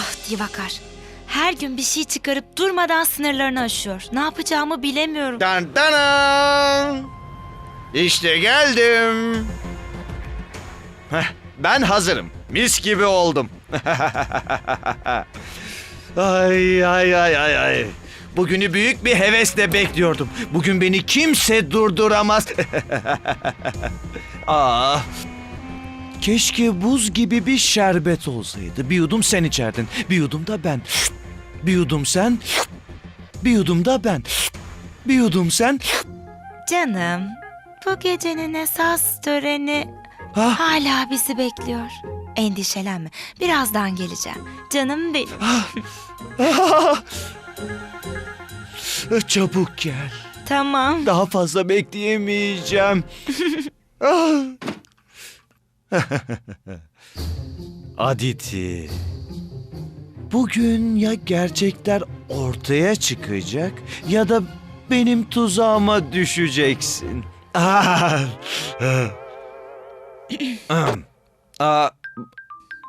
Ah Divakar. Her gün bir şey çıkarıp durmadan sınırlarını aşıyor. Ne yapacağımı bilemiyorum. Dan danan. İşte geldim. Ben hazırım. Mis gibi oldum. ay ay ay ay ay. Bugünü büyük bir hevesle bekliyordum. Bugün beni kimse durduramaz. Aa. Keşke buz gibi bir şerbet olsaydı. Bir yudum sen içerdin. Bir yudum da ben. Bir yudum sen. Bir yudum da ben. Bir yudum sen. Canım, bu gecenin esas töreni Ah, hala bizi bekliyor. Endişelenme. Birazdan geleceğim. Canım benim. Çabuk gel. Tamam. Daha fazla bekleyemeyeceğim. Ah. Aditi. Bugün ya gerçekler ortaya çıkacak ya da benim tuzağıma düşeceksin. Ah. Ah. Ah.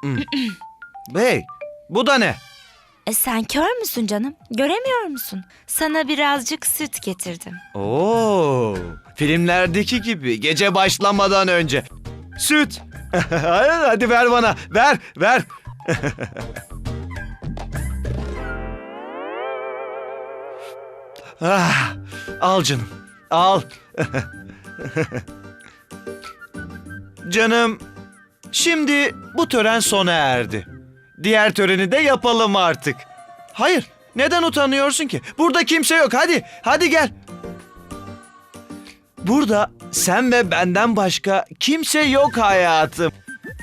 Hmm. Hey, bu da ne? E sen kör müsün canım? Göremiyor musun? Sana birazcık süt getirdim. Oo, filmlerdeki gibi gece başlamadan önce. Süt. Hadi, hadi ver bana. Ver, ver. ah, al canım. Al. canım, şimdi bu tören sona erdi. Diğer töreni de yapalım artık. Hayır, neden utanıyorsun ki? Burada kimse yok. Hadi, hadi gel. Burada sen ve benden başka kimse yok hayatım.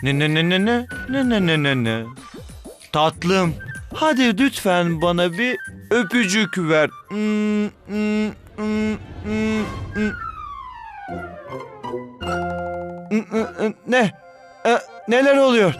Ne ne ne ne ne ne ne ne ne ne. Tatlım, hadi lütfen bana bir öpücük ver. Hmm, hmm, hmm. Ne? E, neler oluyor?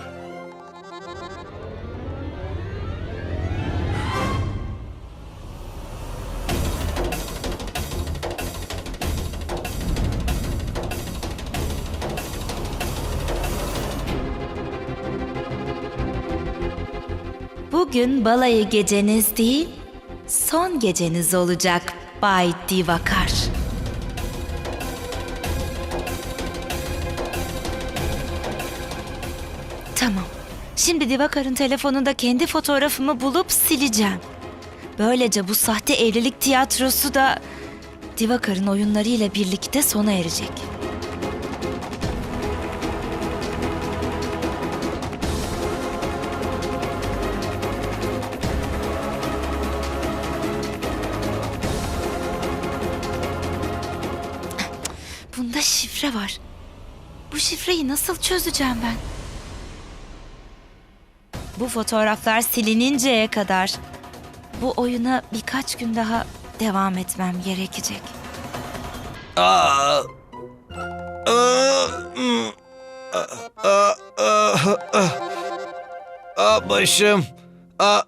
Bugün balayı geceniz değil, son geceniz olacak Bay Divakar. Tamam. Şimdi Divakar'ın telefonunda kendi fotoğrafımı bulup sileceğim. Böylece bu sahte evlilik tiyatrosu da Divakar'ın oyunlarıyla birlikte sona erecek. Şifre var. Bu şifreyi nasıl çözeceğim ben? Bu fotoğraflar silininceye kadar bu oyuna birkaç gün daha devam etmem gerekecek. Aa. Aa, hmm. Aa, aa. Aa, başım. Aa.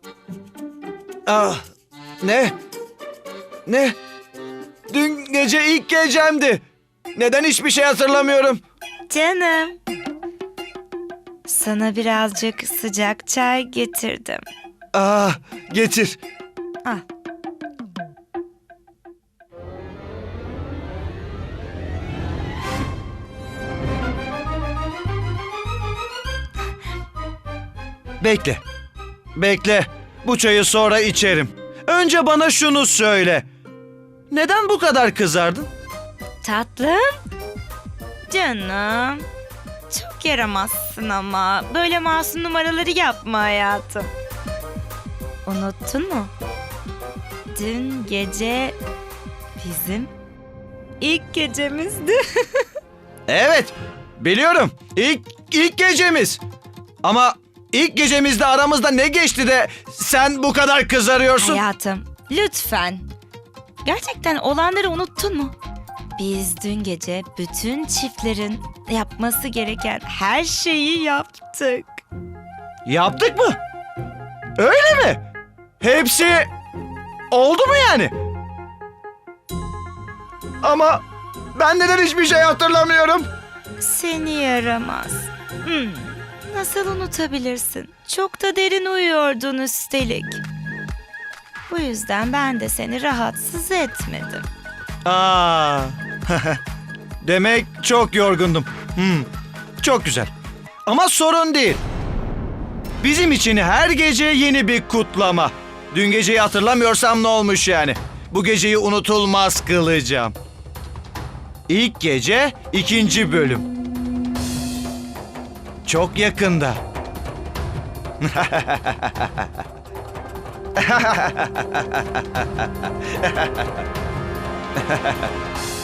Aa. Ne? Ne? Dün gece ilk gecemdi. Neden hiçbir şey hatırlamıyorum? Canım. Sana birazcık sıcak çay getirdim. Aa, getir. Al. Bekle. Bekle. Bu çayı sonra içerim. Önce bana şunu söyle. Neden bu kadar kızardın? Tatlım. Canım. Çok yaramazsın ama. Böyle masum numaraları yapma hayatım. Unuttun mu? Dün gece bizim ilk gecemizdi. Evet, biliyorum. İlk ilk gecemiz. Ama ilk gecemizde aramızda ne geçti de sen bu kadar kızarıyorsun? Hayatım, lütfen. Gerçekten olanları unuttun mu? Biz dün gece bütün çiftlerin yapması gereken her şeyi yaptık. Yaptık mı? Öyle mi? Hepsi oldu mu yani? Ama ben neden hiçbir şey hatırlamıyorum? Seni yaramaz. Hmm, nasıl unutabilirsin? Çok da derin uyuyordun üstelik. Bu yüzden ben de seni rahatsız etmedim. Aa. Demek çok yorgundum. Hmm, çok güzel. Ama sorun değil. Bizim için her gece yeni bir kutlama. Dün geceyi hatırlamıyorsam ne olmuş yani? Bu geceyi unutulmaz kılacağım. İlk gece ikinci bölüm. Çok yakında.